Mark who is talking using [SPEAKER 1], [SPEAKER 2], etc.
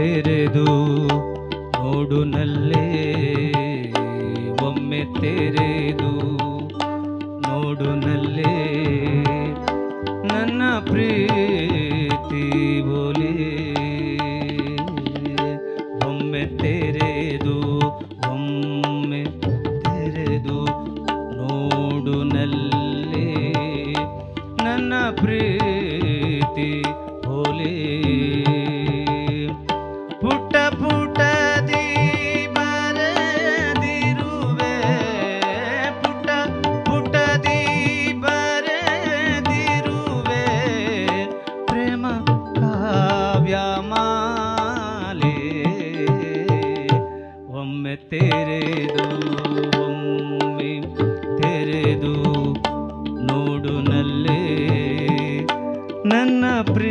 [SPEAKER 1] ತೆರೆದು ನೋಡು ನಲ್ಲೇ ಒಮ್ಮೆ ತೆರೆದು ನೋಡು ನಲ್ಲೇ ನನ್ನ ಪ್ರೀತಿ ಬೋಲೆ ಒಮ್ಮೆ ತೆರೆ ನನ್ನ ಪ್ರೀ